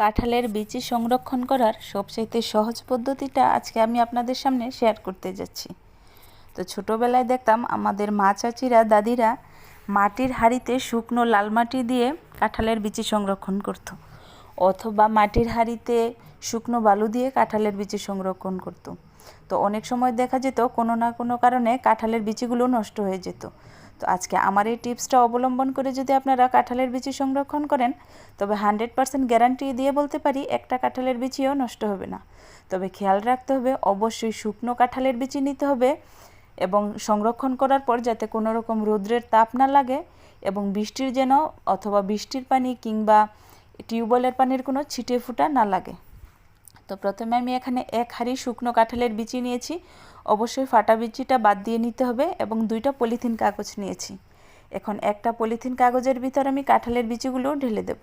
কাঁঠালের বিচি সংরক্ষণ করার সবচাইতে সহজ পদ্ধতিটা আজকে আমি আপনাদের সামনে শেয়ার করতে যাচ্ছি তো ছোটোবেলায় দেখতাম আমাদের মা চাচিরা, দাদিরা মাটির হাঁড়িতে শুকনো লাল মাটি দিয়ে কাঁঠালের বিচি সংরক্ষণ করত। অথবা মাটির হাঁড়িতে শুকনো বালু দিয়ে কাঁঠালের বিচি সংরক্ষণ করত। তো অনেক সময় দেখা যেত কোনো না কোনো কারণে কাঁঠালের বিচিগুলো নষ্ট হয়ে যেত তো আজকে আমার এই টিপসটা অবলম্বন করে যদি আপনারা কাঁঠালের বিচি সংরক্ষণ করেন, তবে হান্ড্রেড পারসেন্ট গ্যারান্টি দিয়ে বলতে পারি একটা কাঁঠালের বিচিও নষ্ট হবে না। তবে খেয়াল রাখতে হবে, অবশ্যই শুকনো কাঁঠালের বিচি নিতে হবে এবং সংরক্ষণ করার পর যাতে কোনো রকম রৌদ্রের তাপ না লাগে এবং বৃষ্টির যেন অথবা বৃষ্টির পানি কিংবা টিউবওয়েলের পানির কোনো ছিটে ফুটা না লাগে। তো প্রথমে আমি এখানে এক হাঁড়ি শুকনো কাঁঠালের বিচি নিয়েছি। অবশ্যই ফাটা বিচিটা বাদ দিয়ে নিতে হবে এবং দুইটা পলিথিন কাগজ নিয়েছি। এখন একটা পলিথিন কাগজের ভিতর আমি কাঁঠালের বিচিগুলো ঢেলে দেব।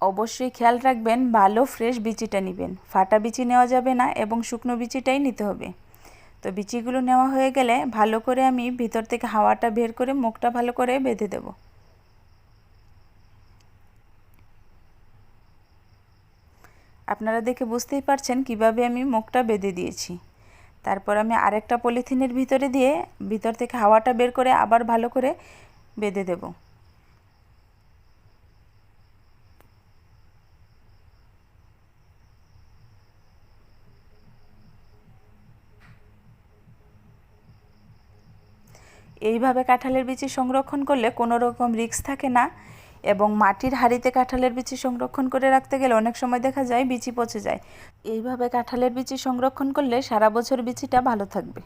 অবশ্যই খেয়াল রাখবেন, ভালো, ফ্রেশ বিচিটা নেবেন। ফাটা বিচি নেওয়া যাবে না এবং শুকনো বিচিটাই নিতে হবে। তো বিচিগুলো নেওয়া হয়ে গেলে ভালো করে আমি ভিতর থেকে হাওয়াটা বের করে মুখটা ভালো করে বেঁধে দেব। আপনারা দেখে বুঝতেই পারছেন কীভাবে আমি মুখটা বেঁধে দিয়েছি। তারপর আমি আরেকটা পলিথিনের ভিতরে দিয়ে ভিতর থেকে হাওয়াটা বের করে আবার ভালো করে বেঁধে দেবো। এইভাবে কাঁঠালের বিচি সংরক্ষণ করলে কোনো রকম রিক্স থাকে না এবং মাটির হাড়িতে কাঁঠালের বিচি সংরক্ষণ করে রাখতে গেলে অনেক সময় দেখা যায় বিচি পচে যায়। এইভাবে কাঁঠালের বিচি সংরক্ষণ করলে সারা বছর বিচিটা ভালো থাকবে।